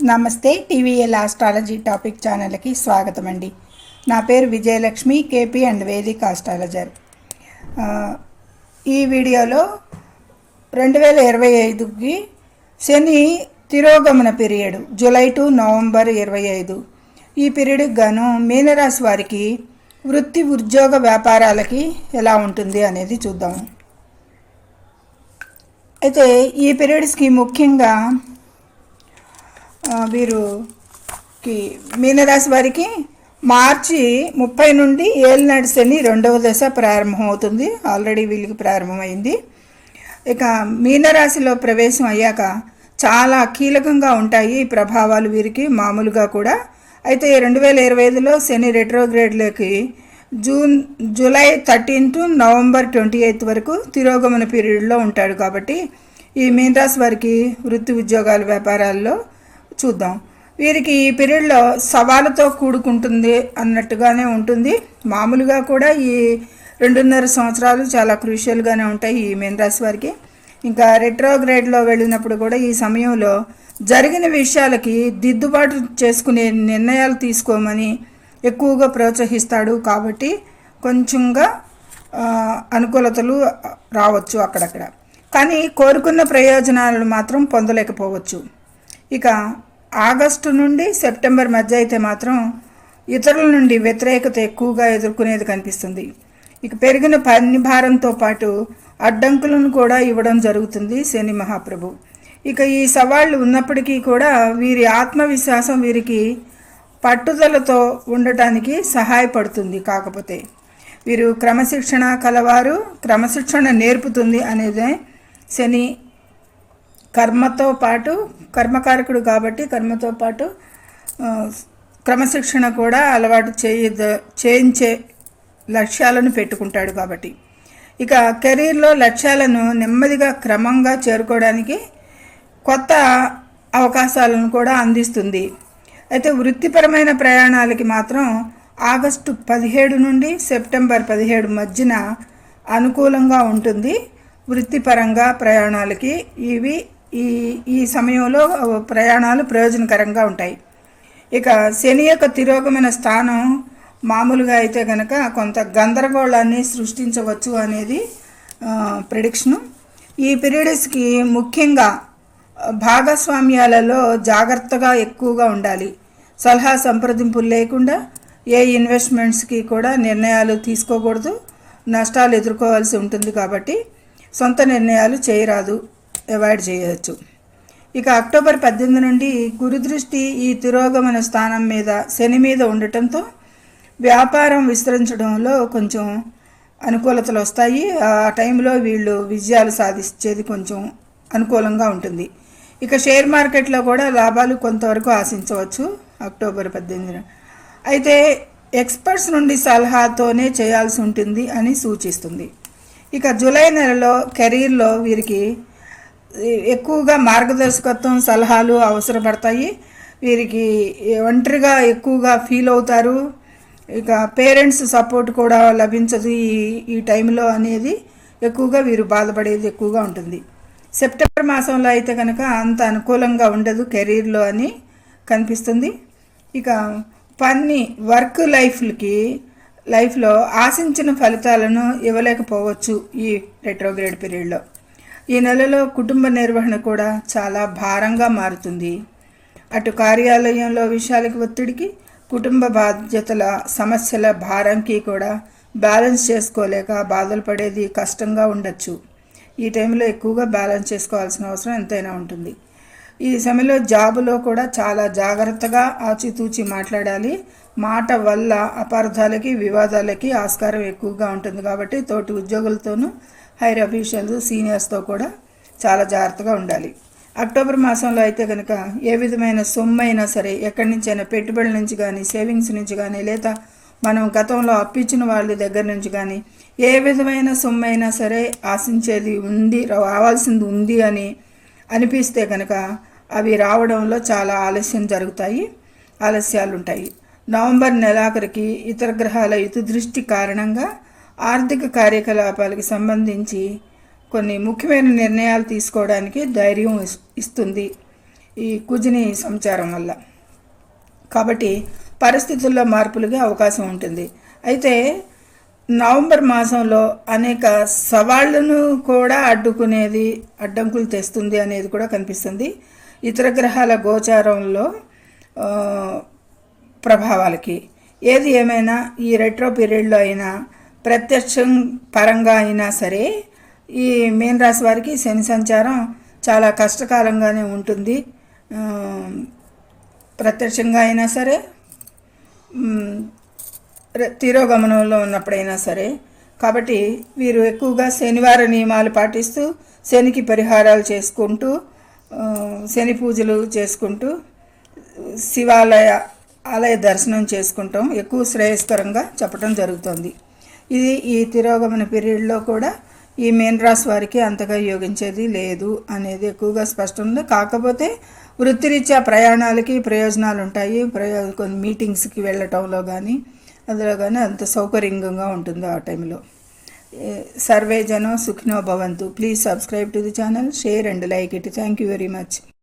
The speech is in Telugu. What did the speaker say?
నమస్తే టీవీఎల్ ఆస్ట్రాలజీ టాపిక్ ఛానల్కి స్వాగతం అండి నా పేరు Vijayalakshmi KP and Vedic astrologer. ఈ వీడియోలో రెండు వేల ఇరవై ఐదుకి శని తిరోగమన పీరియడ్ జూలై టు నవంబర్ ఇరవై ఐదు. ఈ పీరియడ్కి గాను మీనరాశి వారికి వృత్తి ఉద్యోగ వ్యాపారాలకి ఎలా ఉంటుంది అనేది చూద్దాము అయితే ఈ పీరియడ్స్కి ముఖ్యంగా వీరుకి మీనరాశి వారికి మార్చి ముప్పై నుండి ఏలినాటి శని రెండవ దశ ప్రారంభమవుతుంది ఆల్రెడీ వీళ్ళకి ప్రారంభమైంది. ఇక మీనరాశిలో ప్రవేశం అయ్యాక చాలా కీలకంగా ఉంటాయి ఈ ప్రభావాలు వీరికి మామూలుగా కూడా. అయితే రెండు వేల ఇరవై ఐదులో శని రెట్రోగ్రేడ్లోకి June July thirteen to November twenty eighth వరకు తిరోగమన పీరియడ్లో ఉంటాడు కాబట్టి ఈ మీనరాశి వారికి వృత్తి ఉద్యోగాలు వ్యాపారాల్లో చూద్దాం. వీరికి ఈ పీరియడ్లో సవాలుతో కూడుకుంటుంది అన్నట్టుగానే ఉంటుంది. మామూలుగా కూడా ఈ రెండున్నర సంవత్సరాలు చాలా క్రూషియల్గానే ఉంటాయి ఈ మీన రాశి వారికి. ఇంకా రెట్రోగ్రేడ్లో వెళ్ళినప్పుడు కూడా ఈ సమయంలో జరిగిన విషయాలకి దిద్దుబాటు చేసుకునే నిర్ణయాలు తీసుకోమని ఎక్కువగా ప్రోత్సహిస్తాడు కాబట్టి కొంచెంగా అనుకూలతలు రావచ్చు అక్కడక్కడ. కానీ కోరుకున్న ప్రయోజనాలను మాత్రం పొందలేకపోవచ్చు. ఇక ఆగస్టు నుండి సెప్టెంబర్ మధ్య అయితే మాత్రం ఇతరుల నుండి వ్యతిరేకత ఎక్కువగా ఎదుర్కొనేది కనిపిస్తుంది. ఇక పెరిగిన పని భారంతో పాటు అడ్డంకులను కూడా ఇవ్వడం జరుగుతుంది శని మహాప్రభు. ఇక ఈ సవాళ్ళు ఉన్నప్పటికీ కూడా వీరి ఆత్మవిశ్వాసం వీరికి పట్టుదలతో ఉండటానికి సహాయపడుతుంది కాకపోతే. వీరు క్రమశిక్షణ కలవారు క్రమశిక్షణ నేర్పుతుంది అనేదే శని కర్మతో పాటు కర్మకారకుడు కాబట్టి కర్మతో పాటు క్రమశిక్షణ కూడా అలవాటు చేయద చేయించే లక్ష్యాలను పెట్టుకుంటాడు కాబట్టి. ఇక కెరీర్లో లక్ష్యాలను నెమ్మదిగా క్రమంగా చేరుకోవడానికి కొత్త అవకాశాలను కూడా అందిస్తుంది. అయితే వృత్తిపరమైన ప్రయాణాలకి మాత్రం ఆగస్టు పదిహేడు నుండి సెప్టెంబర్ పదిహేడు మధ్యన అనుకూలంగా ఉంటుంది. వృత్తిపరంగా ప్రయాణాలకి ఇవి ఈ ఈ సమయంలో ప్రయాణాలు ప్రయోజనకరంగా ఉంటాయి. ఇక శని యొక్క తిరోగమైన స్థానం మామూలుగా అయితే కనుక కొంత గందరగోళాన్ని సృష్టించవచ్చు అనేది ప్రిడిక్షను ఈ పీరియడ్స్కి ముఖ్యంగా భాగస్వామ్యాలలో జాగ్రత్తగా ఎక్కువగా ఉండాలి. సలహా సంప్రదింపులు లేకుండా ఏ ఇన్వెస్ట్మెంట్స్కి కూడా నిర్ణయాలు తీసుకోకూడదు. నష్టాలు ఎదుర్కోవాల్సి ఉంటుంది కాబట్టి సొంత నిర్ణయాలు చేయరాదు. అవాయిడ్ చేయవచ్చు ఇక అక్టోబర్ పద్దెనిమిది నుండి గురుదృష్టి ఈ తిరోగమన స్థానం మీద శని మీద ఉండటంతో వ్యాపారం విస్తరించడంలో కొంచెం అనుకూలతలు వస్తాయి. ఆ టైంలో వీళ్ళు విజయాలు సాధించేది కొంచెం అనుకూలంగా ఉంటుంది. ఇక షేర్ మార్కెట్లో కూడా లాభాలు కొంతవరకు ఆశించవచ్చు అక్టోబర్ పద్దెనిమిదిన అయితే ఎక్స్పర్ట్స్ నుండి సలహాతోనే చేయాల్సి ఉంటుంది అని సూచిస్తుంది. ఇక జూలై నెలలో కెరీర్లో వీరికి ఎక్కువగా మార్గదర్శకత్వం సలహాలు అవసరపడతాయి. వీరికి ఒంటరిగా ఎక్కువగా ఫీల్ అవుతారు. ఇక పేరెంట్స్ సపోర్ట్ కూడా లభించదు ఈ ఈ టైంలో అనేది. ఎక్కువగా వీరు బాధపడేది ఎక్కువగా ఉంటుంది. సెప్టెంబర్ మాసంలో అయితే కనుక అంత అనుకూలంగా ఉండదు కెరీర్లో అని కనిపిస్తుంది. ఇక పని వర్క్ లైఫ్కి లైఫ్లో ఆశించిన ఫలితాలను ఇవ్వలేకపోవచ్చు ఈ రెట్రోగ్రేడ్ పీరియడ్లో ఈ నెలలో కుటుంబ నిర్వహణ కూడా చాలా భారంగా మారుతుంది. అటు కార్యాలయంలో విషయాలకి ఒత్తిడికి కుటుంబ బాధ్యతల సమస్యల భారంకి కూడా బ్యాలెన్స్ చేసుకోలేక బాధలు పడేది కష్టంగా ఉండొచ్చు. ఈ టైంలో ఎక్కువగా బ్యాలెన్స్ చేసుకోవాల్సిన అవసరం ఎంతైనా ఉంటుంది. ఈ సమయంలో జాబులో కూడా చాలా జాగ్రత్తగా ఆచితూచి మాట్లాడాలి. మాట వల్ల అపార్థాలకి వివాదాలకి ఆస్కారం ఎక్కువగా ఉంటుంది కాబట్టి తోటి ఉద్యోగులతోనూ హైర్ అఫీషియల్స్ సీనియర్స్తో కూడా చాలా జాగ్రత్తగా ఉండాలి. అక్టోబర్ మాసంలో అయితే కనుక ఏ విధమైన సొమ్ము అయినా సరే ఎక్కడి నుంచైనా పెట్టుబడుల నుంచి కానీ సేవింగ్స్ నుంచి కానీ లేదా మనం గతంలో అప్పించిన వాళ్ళ దగ్గర నుంచి కానీ ఏ విధమైన సొమ్ము అయినా సరే ఆశించేది ఉంది రావాల్సింది ఉంది అని అనిపిస్తే కనుక అవి రావడంలో చాలా ఆలస్యం జరుగుతాయి ఆలస్యాలు ఉంటాయి నవంబర్ నెలాఖరికి ఇతర గ్రహాల ఇతు దృష్టి కారణంగా ఆర్థిక కార్యకలాపాలకు సంబంధించి కొన్ని ముఖ్యమైన నిర్ణయాలు తీసుకోవడానికి ధైర్యం ఇస్- ఇస్తుంది ఈ కుజిని సంచారం వల్ల. కాబట్టి పరిస్థితుల్లో మార్పులకి అవకాశం ఉంటుంది. అయితే నవంబర్ మాసంలో అనేక సవాళ్ళను కూడా అడ్డుకునేది అడ్డంకులు తెస్తుంది అనేది కూడా కనిపిస్తుంది. ఇతర గ్రహాల గోచారంలో ప్రభావాలకి. ఏది ఏమైనా ఈ రెట్రో పీరియడ్లో అయినా ప్రత్యక్షం పరంగా అయినా సరే ఈ మీన రాశి వారికి శని సంచారం చాలా కష్టకాలంగానే ఉంటుంది. ప్రత్యక్షంగా అయినా సరే తిరోగమనంలో ఉన్నప్పుడైనా సరే కాబట్టి వీరు ఎక్కువగా శనివార నియమాలు పాటిస్తూ శనికి పరిహారాలు చేసుకుంటూ శని పూజలు చేసుకుంటూ శివాలయ ఆలయ దర్శనం చేసుకుంటాం. ఎక్కువ శ్రేయస్కరంగా చెప్పడం జరుగుతుంది. ఇది ఈ తిరోగమన పీరియడ్లో కూడా ఈ మేన్ రాశి వారికి అంతగా యోగించేది లేదు అనేది ఎక్కువగా స్పష్టం ఉంది కాకపోతే వృత్తిరీత్యా ప్రయాణాలకి ప్రయోజనాలు ఉంటాయి ప్రయో కొన్ని మీటింగ్స్కి వెళ్ళటంలో కానీ అందులో కానీ అంత సౌకర్యంగా ఉంటుంది ఆ టైంలో. సర్వే జనం సుఖినో భవంతు. Please subscribe to the channel share and like it. Thank you very much.